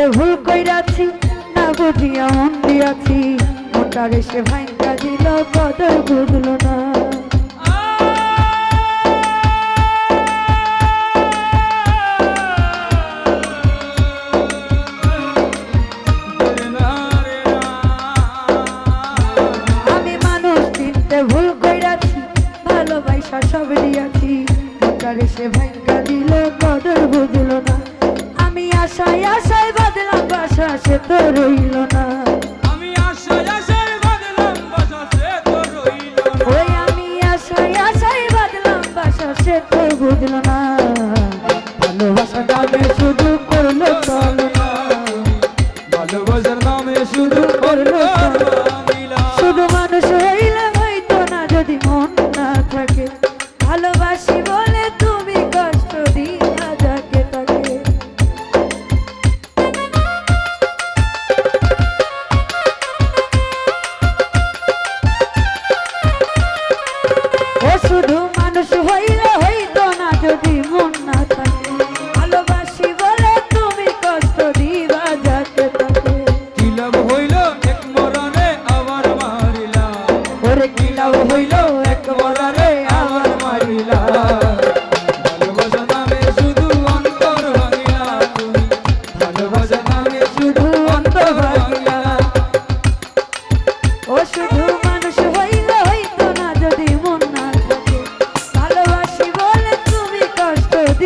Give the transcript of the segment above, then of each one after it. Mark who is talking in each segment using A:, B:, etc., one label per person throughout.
A: সে কইরাছি, না বুঝিয়া মন দিয়াছি। মোটারে সে ভাইঙ্কা দিল কদর বুঝল না। সে ভাইঙ্কা দিল কদর বুঝল না। আমি আশায় আশা বাসা সে তো রইল না।
B: আমি আশায় আশায় বাঁধলাম বাসা সে তো রইল না।
A: ওই আমি আশায় আশায় বাঁধলাম বাসা সে তো বুঝল না। ভালোবাসা দামে শুধু করল চলো।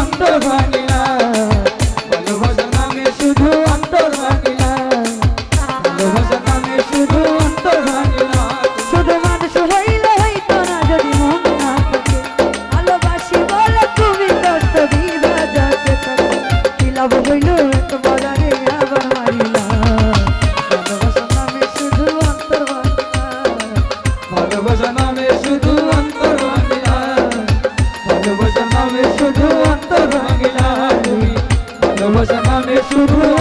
B: অন্তর্বাণী শুধু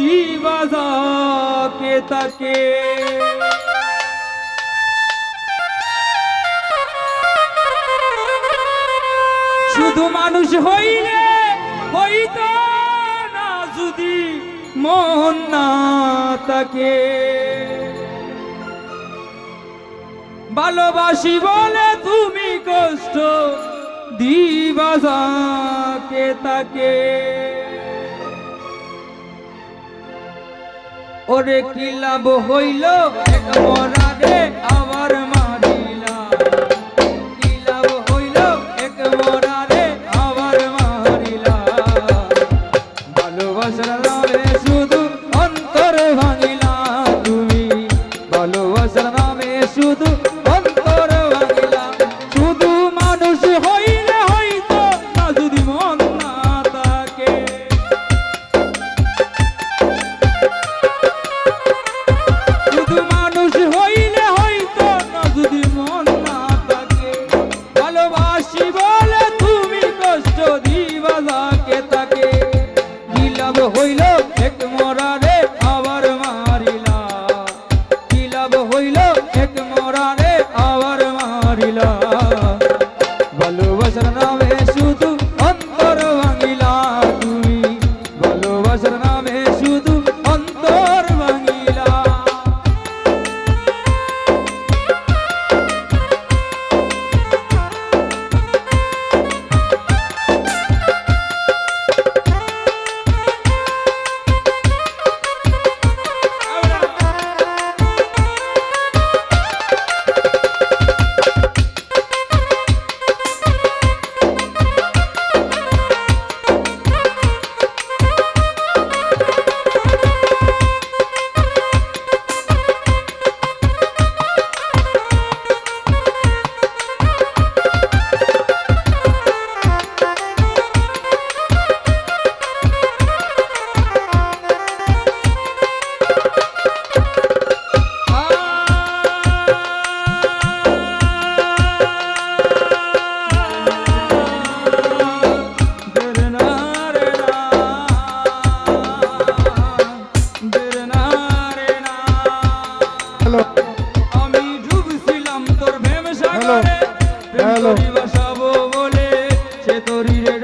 A: দিবা কে তাকে।
B: শুধু
A: মানুষ হইলে হইত না যদি মন না তাকে।
B: ভালোবাসি
A: বলে তুমি কষ্ট
B: দিবাজা কে তাকে। ওরে কি লাভ হইল? মরা রে আবার মারিলা কি লাভ হইল? এক মরা রে আবার মারিলা ভালোবাসা তরি রে